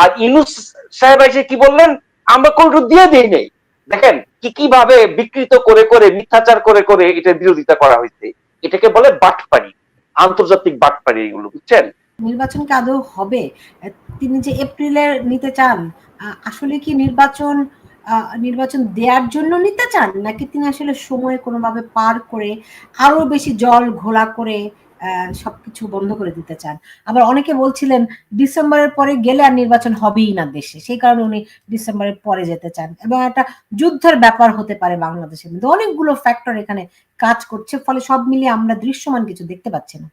আর ইনুস সাহেব এসে কি বললেন? আমরা করিডোর দিয়ে দিই নেই। দেখেন, কি কীভাবে বিকৃত করে করে, মিথ্যাচার করে করে এটা বিরোধিতা করা হয়েছে। এটাকে বলে বাটপানি আন্তর্জাতিক বাটপানি এগুলো, বুঝছেন? নির্বাচন কি আদৌ হবে? তিনি যে এপ্রিলের নিতে চান আসলে কি নির্বাচন নির্বাচন দেওয়ার জন্য নিতে চান? নাকি তিনি আসলে সময় কোনোভাবে পার করে আরও বেশি জল ঘোলা করে সবকিছু বন্ধ করে দিতে চান। আবার অনেকে বলছিলেন, ডিসেম্বরের পরে গেলে আর নির্বাচন হবেই না দেশে। সেই কারণে উনি ডিসেম্বরের পরে যেতে চান। এবং একটা যুদ্ধের ব্যাপার হতে পারে বাংলাদেশের মধ্যে। অনেকগুলো ফ্যাক্টর এখানে কাজ করছে, ফলে সব মিলিয়ে আমরা দৃশ্যমান কিছু দেখতে পাচ্ছি না।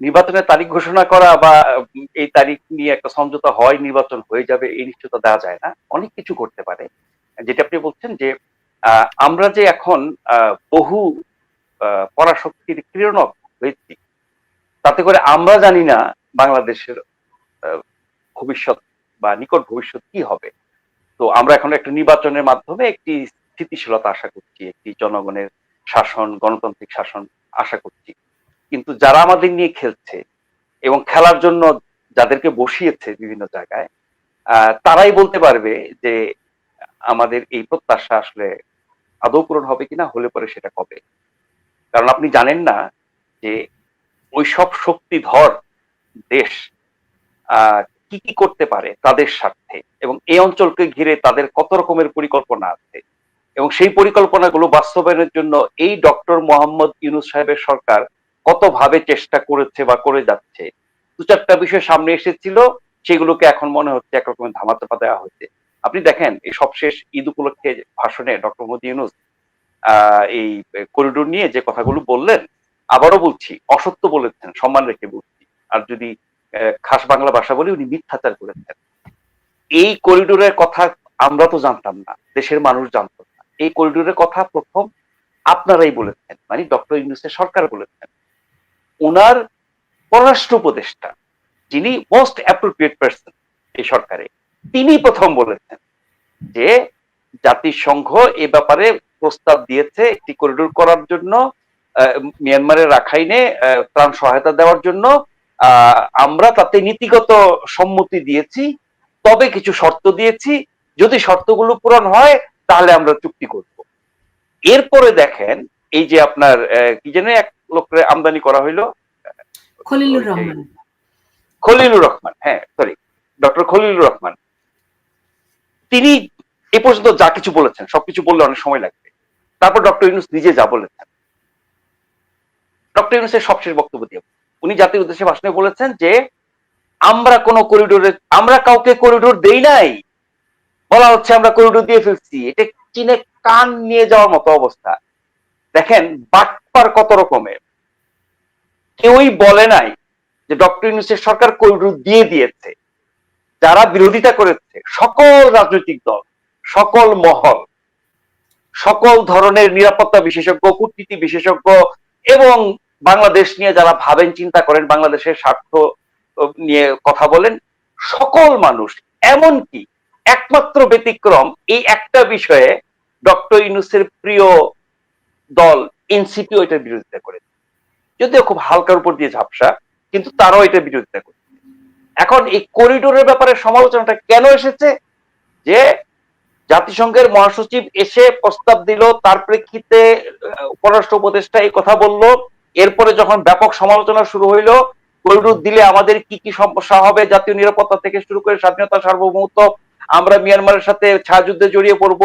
নির্বাচনের তারিখ ঘোষণা করা বা এই তারিখ নিয়ে একটা সমঝোতা হয়, নির্বাচন হয়ে যাবে, এই নিশ্চয়তা দেওয়া যায় না। অনেক কিছু করতে পারে। যেটা আপনি বলছেন যে আমরা যে এখন বহু পরাশক্তির ক্রীড়নক হয়েছি। তাতে করে আমরা জানি না বাংলাদেশের ভবিষ্যৎ বা নিকট ভবিষ্যৎ কি হবে। তো আমরা এখন একটা নির্বাচনের মাধ্যমে একটি স্থিতিশীলতা আশা করছি, একটি জনগণের শাসন, গণতান্ত্রিক শাসন আশা করছি। কিন্তু যারা আমাদের নিয়ে খেলছে এবং খেলার জন্য যাদেরকে বসিয়েছে বিভিন্ন জায়গায় তারাই বলতে পারবে যে আমাদের এই প্রত্যাশা আসলে আদৌ পূরণ হবে কিনা, হলে পরে সেটা কবে। কারণ আপনি জানেন না যে ওই সব শক্তিধর দেশ কি কি করতে পারে তাদের স্বার্থে এবং এই অঞ্চলকে ঘিরে তাদের কত রকমের পরিকল্পনা আছে? এবং সেই পরিকল্পনাগুলো বাস্তবায়নের জন্য এই ডক্টর মোহাম্মদ ইউনুস সাহেবের সরকার কতভাবে চেষ্টা করেছে বা করে যাচ্ছে? দু চারটা বিষয় সামনে এসেছিল, সেগুলোকে এখন মনে হচ্ছে একরকমের ধামাচাপা দেওয়া হয়েছে। আপনি দেখেন, এই সবশেষ ঈদ উপলক্ষে ভাষণে ডক্টর মোদী ইউনুস এই করিডোর নিয়ে যে কথাগুলো বললেন, আবারও বলছি, অসত্য বলেছেন, সম্মান রেখে বলছি। আর যদি খাস বাংলা ভাষা বলি, উনি মিথ্যাচার করেছেন। এই করিডোরের কথা আমরা তো জানতাম না, দেশের মানুষ জানতো না। এই করিডোরের কথা প্রথম আপনারাই বলেছেন মানে ডক্টর ইউনুসের সরকার বলেছেন। ওনার পররাষ্ট্র উপদেষ্টা, যিনি মোস্ট অ্যাপ্রোপ্রিয়েট পার্সন এই সরকারে, তিনি প্রথম বলেছেন যে জাতিসংঘ এ ব্যাপারে প্রস্তাব দিয়েছে একটি করিডোর করার জন্য মিয়ানমারের রাখাইনে ত্রাণ সহায়তা দেওয়ার জন্য। আমরা তাতে নীতিগত সম্মতি দিয়েছি তবে কিছু শর্ত দিয়েছি। যদি শর্তগুলো পূরণ হয় তাহলে আমরা চুক্তি করব। এরপরে দেখেন এই যে আপনার কি জানে এক লোকের আমদানি করা হইল খলিলুর রহমান। খলিলুর রহমান হ্যাঁ সরি ডক্টর খলিলুর রহমান। তিনি এ পর্যন্ত যা কিছু বলেছেন সবকিছু বললে অনেক সময় লাগবে। তারপর ডক্টর ইউনুস নিজে যা বলেছেন। ডক্টর ইউনুসের সবশেষ বক্তব্য দিয়ে উনি জাতির উদ্দেশ্যে ভাষণে বলেছেন যে, আমরা কোন করিডোরে আমরা কাউকে করিডোর দেই নাই। বলা হচ্ছে আমরা করিডোর দিয়ে ফেলছি। এটা চীনে কান নিয়ে যাওয়ার মতো অবস্থা। দেখেন, বাটপার কত রকমের। কেউই বলে নাই যে ডক্টর ইউনুসের সরকার করিডোর দিয়ে দিয়েছে। যারা বিরোধিতা করেছে, সকল রাজনৈতিক দল, সকল মহল সকল ধরনের নিরাপত্তা বিশেষজ্ঞ, কূটনীতি বিশেষজ্ঞ এবং বাংলাদেশ নিয়ে যারা ভাবেন, চিন্তা করেন, বাংলাদেশের স্বার্থ নিয়ে কথা বলেন, সকল মানুষ, এমনকি একমাত্র ব্যতিক্রম এই একটা বিষয়ে ডক্টর ইউনুসের প্রিয় দল এনসিপি এটার বিরোধিতা করে। যদিও খুব হালকার উপর দিয়ে ঝাপসা, কিন্তু তারাও এটা বিরোধিতা করে। এখন এই করিডোরের ব্যাপারে সমালোচনাটা কেন এসেছে? যে জাতিসংঘের মহাসচিব এসে প্রস্তাব দিল, তার প্রেক্ষিতে পররাষ্ট্র উপদেষ্টা এই কথা বলল। এরপরে যখন ব্যাপক সমালোচনা শুরু হইল করিডোর দিলে আমাদের কি কি সমস্যা হবে, জাতীয় নিরাপত্তা থেকে শুরু করে স্বাধীনতা সার্বভৌমত্ব, আমরা মিয়ানমারের সাথে ছায়াযুদ্ধে জড়িয়ে পড়ব,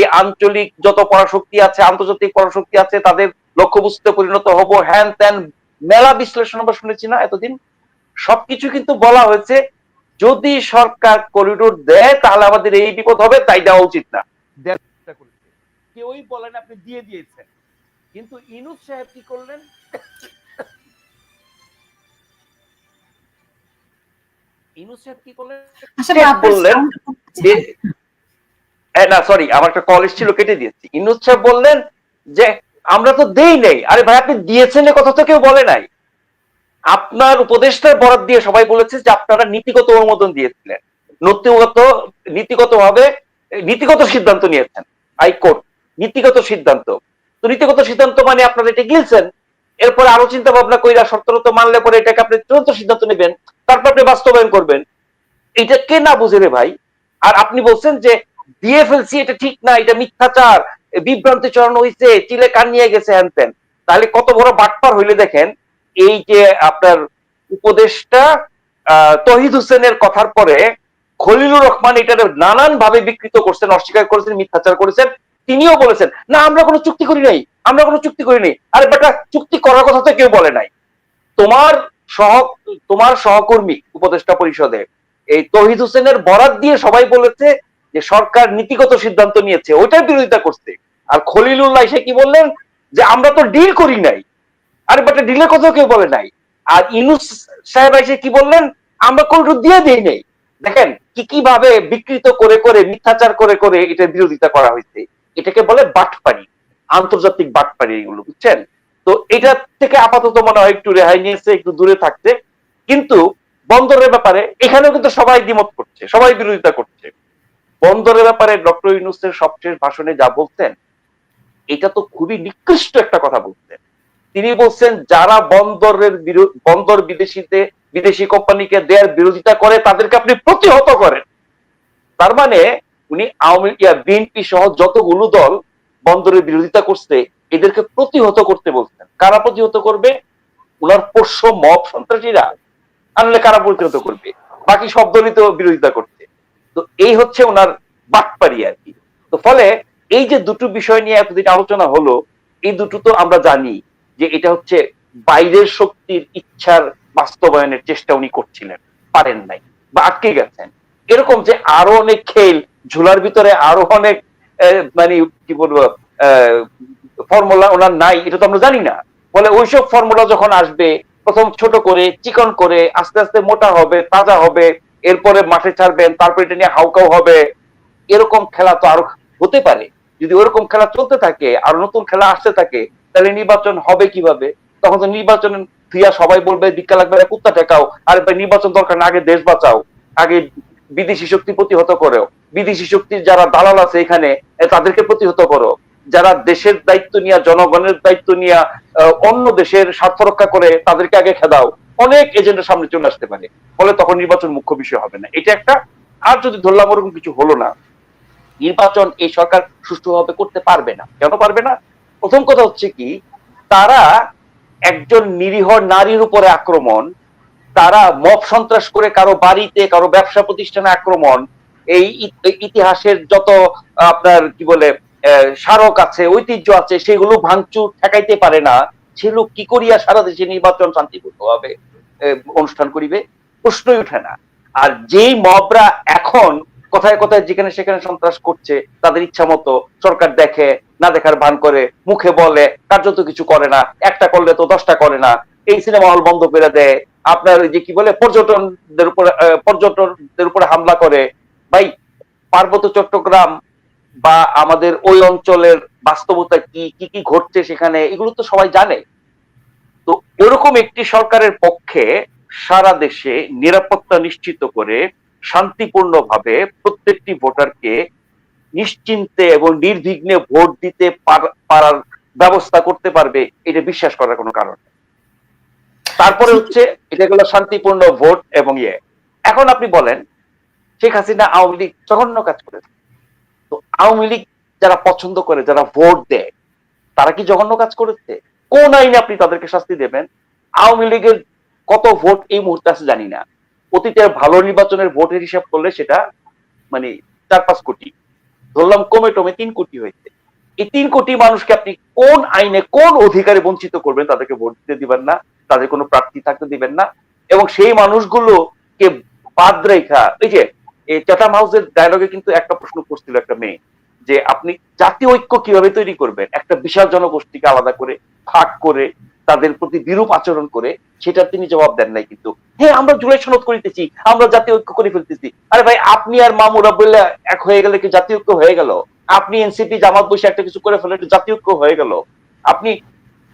এই আঞ্চলিক যত পরাশক্তি আছে, আন্তর্জাতিক পরাশক্তি আছে, তাদের লক্ষ্য লক্ষ্যবস্তুতে পরিণত হব, হ্যান ত্যান মেলা বিশ্লেষণ আমরা শুনেছি না এতদিন। সবকিছু কিন্তু বলা হয়েছে যদি সরকার করিডোর দেয় তাহলে আমাদের এই বিপদ হবে তাই দেওয়া উচিত না। কেউই বলেন আপনি দিয়ে দিয়েছেন। কিন্তু ইনুস সাহেব কি করলেন? ইনুস সাহেব কি করলেন? আসলে ঠিক আপনার বললেন না সরি আমার একটা কল ছিল কেটে দিয়েছি। ইনুস সাহেব বললেন যে আমরা তো দেই নেই। আরে ভাই আপনি দিয়েছেন এ কথা তো কেউ বলে নাই। আপনার উপদেষ্টার বরাদ দিয়ে সবাই বলেছে যে আপনারা নীতিগত অনুমোদন দিয়েছিলেন। নীতিগত নীতিগত ভাবে নীতিগত সিদ্ধান্ত নিয়েছেন হাইকোর্ট। নীতিগত সিদ্ধান্ত। তো নীতিগত সিদ্ধান্ত মানে আপনারা এটা গিলছেন, এরপরে আরও চিন্তা ভাবনা কইরা শর্তরত মানলে পরে এটাকে আপনি চূড়ান্ত সিদ্ধান্ত নেবেন, তারপর আপনি বাস্তবায়ন করবেন। এটা কে না বুঝে রে ভাই? আর আপনি বলছেন যে দিয়ে ফেলছি এটা ঠিক না, এটা মিথ্যাচার, বিভ্রান্তি চড়ানো হয়েছে চিলে কান নিয়ে গেছে হ্যান। তাহলে কত বড় বাটপার হইলে দেখেন এই যে আপনার উপদেষ্টা আহ, তহিদ হোসেনের কথার পরে খলিলুর রহমান এটার নানান ভাবে বিকৃত করছেন অস্বীকার করেছেন মিথ্যাচার করেছেন তিনিও বলেছেন না আমরা কোনো চুক্তি করি নাই আমরা কোনো চুক্তি করি নাই। আরে বেটা চুক্তি করার কথা তো কেউ বলে নাই। তোমার সহ তোমার সহকর্মী উপদেষ্টা পরিষদে এই তহিদ হোসেনের বরাত দিয়ে সবাই বলেছে যে সরকার নীতিগত সিদ্ধান্ত নিয়েছে ওইটার বিরোধিতা করছে। আর খলিলুল্লাহ এসে কি বললেন? যে আমরা তো ডিল করি নাই। আরে বেটা ডিলের কথা কেউ বলে নাই। আর ইনুস সাহেব এসে কি বললেন? আমরা কোন দিয়ে দিই নেই। দেখেন, কি কীভাবে বিকৃত করে করে, মিথ্যাচার করে করে এটা বিরোধিতা করা হয়েছে। এটাকে বলে বাটপাড়ি আন্তর্জাতিক বাটপাড়ি এগুলো, বুঝছেন? তো এটা থেকে আপাতত মনে হয় একটু রেহাই নিয়েছে, একটু দূরে থাকছে। কিন্তু বন্দরের ব্যাপারে, এখানেও কিন্তু সবাই দ্বিমত করছে, সবাই বিরোধিতা করছে। বন্দরের ব্যাপারে ডক্টর ইউনুসের সবচেয়ে ভাষণে যা বলতেন এটা তো খুবই নিকৃষ্ট একটা কথা বলছেন। তিনি বলছেন, যারা বন্দরের বন্দর বিদেশিতে, বিদেশি কোম্পানিকে দেওয়ার বিরোধিতা করে, তাদেরকে আপনি প্রতিহত করেন। তার মানে উনি আওয়ামী বিএনপি সহ যতগুলো দল বন্দরের বিরোধিতা করছে, এদেরকে প্রতিহত করতে বলছেন। কারা প্রতিহত করবে? উনার পোষ্য মব সন্ত্রাসীরা। আনলে কারা প্রতিহত করবে? বাকি সব দলই তো বিরোধিতা করছে। তো এই হচ্ছে ওনার বাটপারি আর কি। তো ফলে, এই যে দুটো বিষয় নিয়ে এতদিন আলোচনা হলো, এই দুটো তো আমরা জানি। যে এটা হচ্ছে বাইরের শক্তির ইচ্ছার বাস্তবায়নের চেষ্টা উনি করছিলেন, পারেন নাই বা আটকে গেছেন। এরকম যে আরও অনেক খেল, ঝুলার ভিতরে আরও অনেক মানে কি বলব ফর্মুলা ওনার নাই, এটা তো আমরা জানি না। ফলে ওইসব ফর্মুলা যখন আসবে, প্রথম ছোট করে, চিকন করে, আস্তে আস্তে মোটা হবে, তাজা হবে, এরপরে মাঠে ছাড়বেন, তারপরে এটা নিয়ে হাউকাউ হবে, এরকম খেলা তো আরও হতে পারে। যদি ওরকম খেলা চলতে থাকে, আর নতুন খেলা আসতে থাকে তাহলে নির্বাচন হবে কীভাবে? তখন তো নির্বাচন থুইয়া সবাই বলবে, ভিক্ষা লাগবে কুত্তা টেকাও আর ভাই নির্বাচন দরকার না, আগে দেশ বাঁচাও। আগে বিদেশি শক্তি প্রতিহত করো। বিদেশি শক্তির যারা দালাল আছে এখানে তাদেরকে প্রতিহত করো। যারা দেশের দায়িত্ব নিয়ে, জনগণের দায়িত্ব নিয়ে অন্য দেশের স্বার্থ রক্ষা করে তাদেরকে আগে খেদাও। অনেক এজেন্ডার সামনে চলে আসতে পারে। ফলে তখন নির্বাচন মুখ্য বিষয় হবে না। এটা একটা, আর যদি ধরলাম ওরকম কিছু হলো না, নির্বাচন এই সরকার সুষ্ঠুভাবে করতে পারবে না। কেন পারবে না? প্রথম কথা হচ্ছে কি তারা একজন নিরীহ নারীর উপরে আক্রমণ তারা মব সন্ত্রাস করে কারও বাড়িতে কারও ব্যবসা প্রতিষ্ঠানে আক্রমণ এই ইতিহাসের যত আপনার কি বলে স্মারক আছে ঐতিহ্য আছে সেগুলো ভাঙচুর ঠেকাইতে পারে না সে লোক কি করিয়া সারা দেশে নির্বাচন শান্তিপূর্ণভাবে আহ, অনুষ্ঠান করিবে? প্রশ্নই ওঠে না। আর যেই মবরা এখন কোথায় কোথায় যেখানে সেখানে সন্ত্রাস করছে তাদের ইচ্ছা মতো সরকার দেখে না দেখার ভান করে মুখে বলে কার্যত কিছু করে না একটা করলে তো দশটা করে না। এই সিনেমা হল বন্ধ করে দেয়। আপনার ওই যে কি বলে পর্যটনদের উপরে আহ, পর্যটকদের উপরে হামলা করে। ভাই পার্বত্য চট্টগ্রাম বা আমাদের ওই অঞ্চলের বাস্তবতা কি কি কি ঘটছে সেখানে এগুলো তো সবাই জানে। তো এরকম একটি সরকারের পক্ষে সারা দেশে নিরাপত্তা নিশ্চিত করে শান্তিপূর্ণভাবে প্রত্যেকটি ভোটারকে নিশ্চিন্তে এবং নির্বিঘ্নে ভোট দিতে পারার ব্যবস্থা করতে পারবে এটা বিশ্বাস করার কোনো কারণ তারপরে হচ্ছে এটা হলো শান্তিপূর্ণ ভোট এবং ইয়ে। এখন আপনি বলেন শেখ হাসিনা আওয়ামী লীগ জঘন্য কাজ করেছে তো আওয়ামী লীগ যারা পছন্দ করে যারা ভোট দেয় তারা কি জঘন্য কাজ করেছে? কোন আইনে আপনি তাদেরকে শাস্তি দেবেন? আওয়ামী লীগের কত ভোট এই মুহূর্তে আছে জানি না। অতীতের ভালো নির্বাচনের ভোটের হিসাব করলে সেটা মানে চার পাঁচ কোটি। ধরলাম কমে টমে তিন কোটি হয়েছে। এই তিন কোটি মানুষকে আপনি কোন আইনে কোন অধিকারে বঞ্চিত করবেন তাদেরকে ভোট দিতে দিবেন না, তাদের কোনো প্রার্থী থাকতে দিবেন না এবং সেই মানুষগুলোকে বাদ রেখা, এই যে চাটাম হাউসের ডায়লগে কিন্তু একটা প্রশ্ন করছিল একটা মেয়ে যে, আপনি জাতীয় ঐক্য কীভাবে তৈরি করবেন? একটা বিশাল জনগোষ্ঠীকে আলাদা করে, ভাগ করে তাদের প্রতি বিরূপ আচরণ করে, সেটা তিনি জবাব দেন নাই কিন্তু। হ্যাঁ আমরা জুলাই সনদ করিতেছি, আমরা জাতীয় ঐক্য করে ফেলতেছি। আরে ভাই, আপনি আর মামুরা বললে এক হয়ে গেলে কি জাতীয় ঐক্য হয়ে গেল? আপনি এনসিপি, জামাত বসে একটা কিছু করে ফেলে জাতীয় ঐক্য হয়ে গেল। আপনি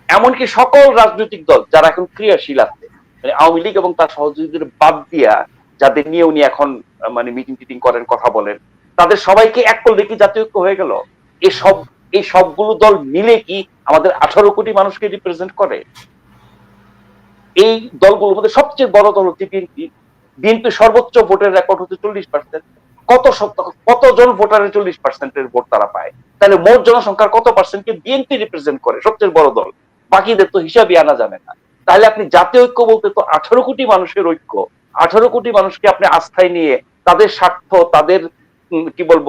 এমনকি সকল রাজনৈতিক দল যারা এখন ক্রিয়াশীল আছে মানে আওয়ামী লীগ এবং তার সহযোগীদের বাদ দিয়া যাদের নিয়ে উনি এখন মানে মিটিং টিটিং করেন, কথা বলেন, তাদের সবাইকে এক করলে কি জাতীয় ঐক্য হয়ে গেল? এই সব এই সবগুলো দল মিলে কি আমাদের আঠারো কোটি মানুষকে রিপ্রেজেন্ট করে? এই দলগুলোর মধ্যে সবচেয়ে বড় দল হচ্ছে বিএনপি। বিএনপি সর্বোচ্চ ভোটের রেকর্ড হচ্ছে চল্লিশ পার্সেন্ট কত কতজন ভোটারের চল্লিশ পার্সেন্টের ভোট তারা পায়? তাহলে মোট জনসংখ্যার কত পার্সেন্টকে বিএনপি রিপ্রেজেন্ট করে? সবচেয়ে বড় দল। বাকিদের তো হিসাবই আনা যাবে না। তাহলে আপনি জাতীয় ঐক্য বলতে তো আঠারো কোটি মানুষের ঐক্য। আঠারো কোটি মানুষকে আপনি আস্থায় নিয়ে তাদের স্বার্থ, তাদের কি বলব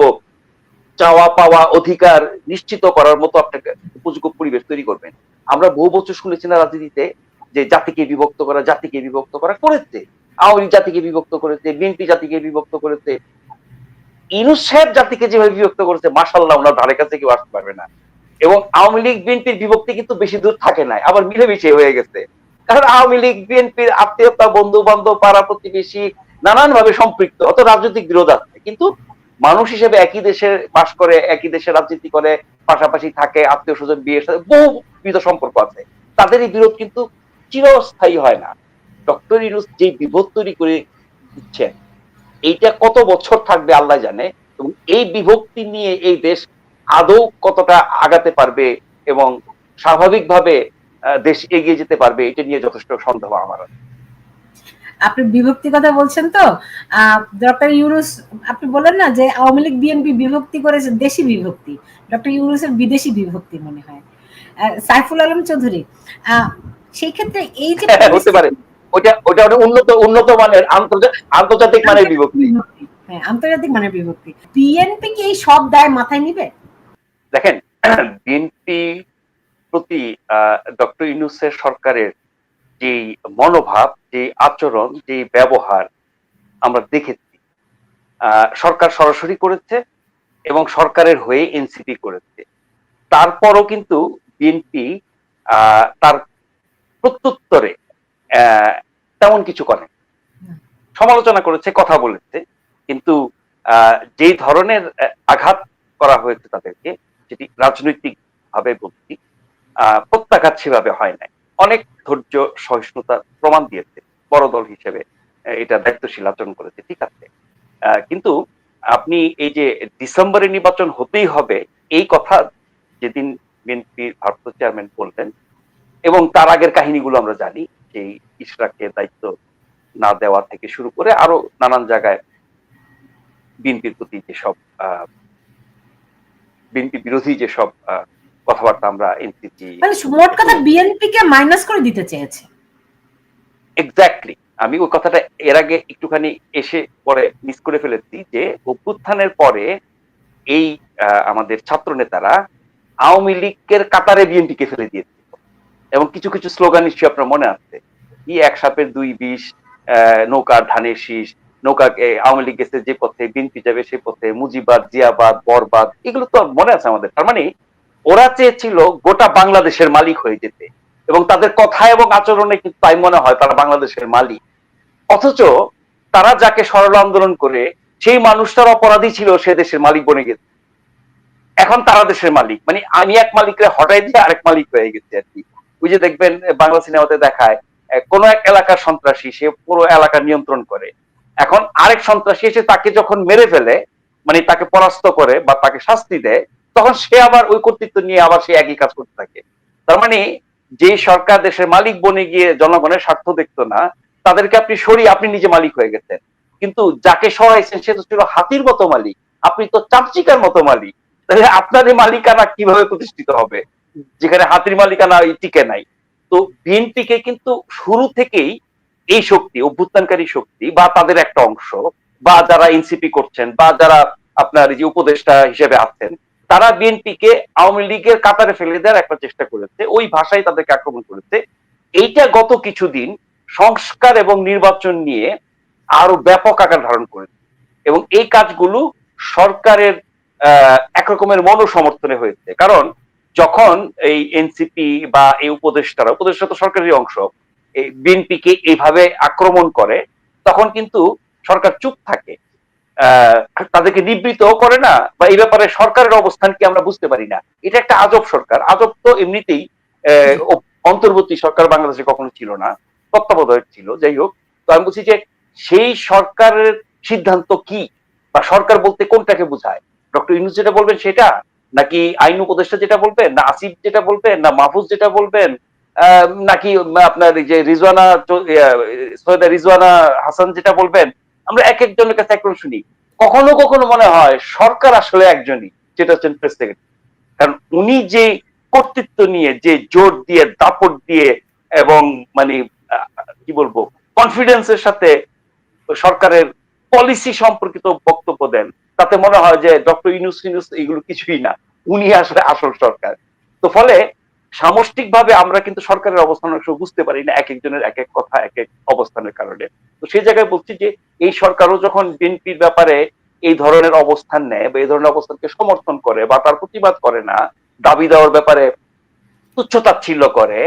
চাওয়া পাওয়া অধিকার নিশ্চিত করার মতো আপনাকে উপযোগ্য পরিবেশ তৈরি করবেন। আমরা বহু বছর শুনেছি না রাজনীতিতে যে জাতিকে বিভক্ত করা, জাতিকে বিভক্ত করা করেছে। আওয়ামী লীগ জাতিকে বিভক্ত করেছে, বিএনপি জাতিকে বিভক্ত করেছে। ইনুস জাতিকে যেভাবে বিভক্ত করেছে মাসাল্লাহ ওনার ধারে কাছে কেউ আসতে পারবে না। এবং আওয়ামী লীগ, বিএনপির বিভক্তি কিন্তু বেশি দূর থাকে নাই, আবার মিলেমিশে হয়ে গেছে। কারণ আওয়ামী লীগ, বিএনপির আত্মীয়তা বন্ধু বান্ধব পাড়া প্রতিবেশী নানান ভাবে সম্পৃক্ত, অত রাজনৈতিক বিরোধ আছে। কিন্তু মানুষ হিসেবে একই দেশে বাস করে, একই দেশে রাজনীতি করে, পাশাপাশি থাকে আত্মীয় স্বজন বিয়ের সাথে বহুবিধ সম্পর্ক আছে তাদের এই বিরোধ কিন্তু চিরস্থায়ী হয় না ডক্টর ইউনুস যে বিভোধ তৈরি করে দিচ্ছেন, এইটা কত বছর থাকবে আল্লাহ জানে এবং এই বিভক্তি নিয়ে এই দেশ আদৌ কতটা আগাতে পারবে এবং স্বাভাবিকভাবে দেশ এগিয়ে যেতে পারবে, এটা নিয়ে যথেষ্ট সন্দেহ আমার আছে। আপনি বিভক্তি কথা বলছেন তো ডক্টর ইউনুস আপনি বলেন না যে আওয়ামী লীগ বিএনপি বিভক্তি করেছে দেশি বিভক্তি। ডক্টর ইউনুসের বিদেশি বিভক্তি মনে হয়। সাইফুল আলম চৌধুরী সেই ক্ষেত্রে এই যে হতে পারে। ওটা ওটা উন্নত উন্নত মানের আন্তর্জাতিক মানের বিভক্তি। বিভক্তি হ্যাঁ আন্তর্জাতিক মানের বিভক্তি। বিএনপি কি এই সব দায় মাথায় নিবে? দেখেন বিএনপি প্রতি ডক্টর ইউনুসের সরকারের যে মনোভাব, যে আচরণ, যে ব্যবহার আমরা দেখেছি সরকার সরাসরি করেছে এবং সরকারের হয়ে এনসিপি করেছে। তারপরও কিন্তু বিএনপি তার প্রত্যুত্তরে তেমন কিছু করে সমালোচনা করেছে, কথা বলেছে, কিন্তু যেই ধরনের আঘাত করা হয়েছে তাদেরকে যেটি রাজনৈতিক ভাবে বলছি প্রত্যাঘাত সেভাবে হয় নাই। অনেক ধৈর্য সহিষ্ণুতা প্রমাণ দিয়েছে। বড় দল হিসেবে এটা দায়িত্বশীল আচরণ করেছে ঠিক আছে? কিন্তু আপনি এই যে ডিসেম্বরে নির্বাচন হতেই হবে এই কথা যেদিন বিএনপির ভারপ্রাপ্ত চেয়ারম্যান বললেন এবং তার আগের কাহিনীগুলো আমরা জানি যে ইশরাককে দায়িত্ব না দেওয়া থেকে শুরু করে আরও নানান জায়গায় বিএনপির প্রতি যেসব বিএনপি বিরোধী যেসব আহ, কথাবার্তা আমরা এনসিপি মানে মোট কথা বিএনপি কে মাইনাস করে দিতে চেয়েছে। এক্স্যাক্টলি আমি ওই কথাটা এর আগে একটুখানি এসে পরে মিস করে ফেলেছি যে অভ্যুত্থানের পরে এই আমাদের ছাত্র নেতারা আওয়ামী লীগের কাতারে বিএনপিকে ফেলে দিয়েছে এবং কিছু কিছু স্লোগান নিশ্চয়ই আপনার মনে আছে। কি এক সাপের দুই বিষ আহ, নৌকার ধানের শীষ নৌকা আওয়ামী লীগ গেছে যে পথে বিএনপি যাবে সেই পথে মুজিবাদ জিয়াবাদ বরবাদ এগুলো তো মনে আছে আমাদের। তার মানে ওরা চেয়েছিল গোটা বাংলাদেশের মালিক হয়ে যেতে। এবং তাদের কথা এবং আচরণে কিন্তু তাই মনে হয় তারা বাংলাদেশের মালিক। অথচ তারা যাকে সরল আন্দোলন করে, সেই মানুষটার অপরাধী ছিল সে দেশের মালিক বনে গেছে। এখন তারা দেশের মালিক। মানে আমি এক মালিকরে হটাই দিয়ে আরেক মালিক হয়ে গেছে আর কি। ওই যে দেখবেন, বাংলা সিনেমাতে দেখায় কোন এক এলাকার সন্ত্রাসী, সে পুরো এলাকা নিয়ন্ত্রণ করে। এখন আরেক সন্ত্রাসী এসে তাকে যখন মেরে ফেলে মানে তাকে পরাস্ত করে বা তাকে শাস্তি দেয় তখন সে আবার ওই কর্তৃত্ব নিয়ে আবার সে একই কাজ করতে থাকে। তার মানে যে সরকার দেশের মালিক বনে গিয়ে জনগণের স্বার্থ দেখতো না, তাদেরকে আপনি সরিয়ে আপনি নিজে মালিক হয়ে গেছেন। কিন্তু যাকে সরাইছেন, সে তো ছিল হাতির মতো মালিক, আপনি তো চামচিকার মতো মালিক। তাহলে আপনার এই মালিকানা কীভাবে প্রতিষ্ঠিত হবে? যেখানে হাতির মালিকানা টিকে নাই। তো বিএনপিকে কিন্তু শুরু থেকেই এই শক্তি, অভ্যুত্থানকারী শক্তি বা তাদের একটা অংশ, বা যারা এনসিপি করছেন, বা যারা আপনার যে উপদেষ্টা হিসেবে আছেন তারা বিএনপিকে আওয়ামী লীগের কাতারে ফেলে দেওয়ার একটা চেষ্টা করেছে, ওই ভাষায় তাদেরকে আক্রমণ করেছে। এইটা গত কিছুদিন সংস্কার এবং নির্বাচন নিয়ে আরও ব্যাপক আকার ধারণ করেছে এবং এই কাজগুলো সরকারের একরকমের মনোসমর্থনে হয়েছে। কারণ যখন এই এনসিপি বা এই উপদেষ্টারা, উপদেষ্টা তো সরকারের অংশ বিএনপিকে এইভাবে আক্রমণ করে, তখন কিন্তু সরকার চুপ থাকে। তাদেরকে নিবৃত করে না বা এই ব্যাপারে সরকারের অবস্থান কি আমরা বুঝতে পারি না। এটা একটা আজব সরকার। আজব তো এমনিতেই অন্তর্বর্তী সরকার বাংলাদেশে কখনো ছিল না, তত্ত্বাবধায়ক ছিল, যাই হোক। তো আমি বলছি যে সেই সরকারের সিদ্ধান্ত কি বা সরকার বলতে কোনটাকে বোঝায়? ডক্টর ইউনুস যেটা বলবেন সেটা? নাকি আইন উপদেষ্টা যেটা বলবেন? না আসিফ যেটা বলবেন? না মাহফুজ যেটা বলবেন? নাকি আপনার যে রিজওয়ানা সৈয়দা রিজওয়ানা হাসান যেটা বলবেন? আমরা এক একজনের কাছে একরকম শুনি। কখনো কখনো মনে হয় সরকার আসলে একজনই, যেটা হচ্ছেন প্রেসিডেন্ট কারণ উনি যে কর্তৃত্ব নিয়ে, যে জোর দিয়ে, দাপট দিয়ে এবং মানে কি বলব কনফিডেন্সের সাথে সরকারের পলিসি সম্পর্কিত বক্তব্য দেন, তাতে মনে হয় যে ডক্টর ইনুস ইনুস এগুলো কিছুই না। উনি আসলে আসল সরকার। তো ফলে সামষ্টিক ভাবে আমরা কিন্তু সরকারের অবস্থান বুঝতে পারি না, এক একজনের এক এক কথা, এক এক অবস্থানের কারণে। তো সেই জায়গায় বলছি যে, এই সরকারও যখন বিএনপির ব্যাপারে এই ধরনের অবস্থান নেয় বা এই ধরনের অবস্থানকে সমর্থন করে বা তার প্রতিবাদ করে না, দাবি দেওয়ার ব্যাপারে তুচ্ছতাচ্ছিল্য করে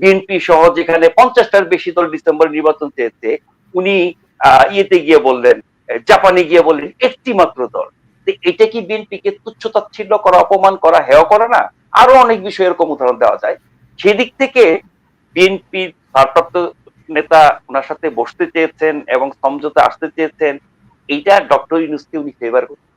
বিএনপি সহ যেখানে পঞ্চাশটার বেশি দল ডিসেম্বর নির্বাচন চেয়েছে, উনি ইয়েতে গিয়ে বললেন জাপানে গিয়ে বললেন, একটি মাত্র দল। এটা কি বিএনপিকে তুচ্ছতাচ্ছিল্য করা, অপমান করা, হেয় করা না? আরও অনেক বিষয় এরকম উদাহরণ দেওয়া যায়। সেদিক থেকে বিএনপি ভারপ্রাপ্ত নেতা ওনার সাথে বসতে চেয়েছেন এবং সমঝোতা আসতে চেয়েছেন। এইটা ডক্টর ইউনুসকে উনি ফেভার করতে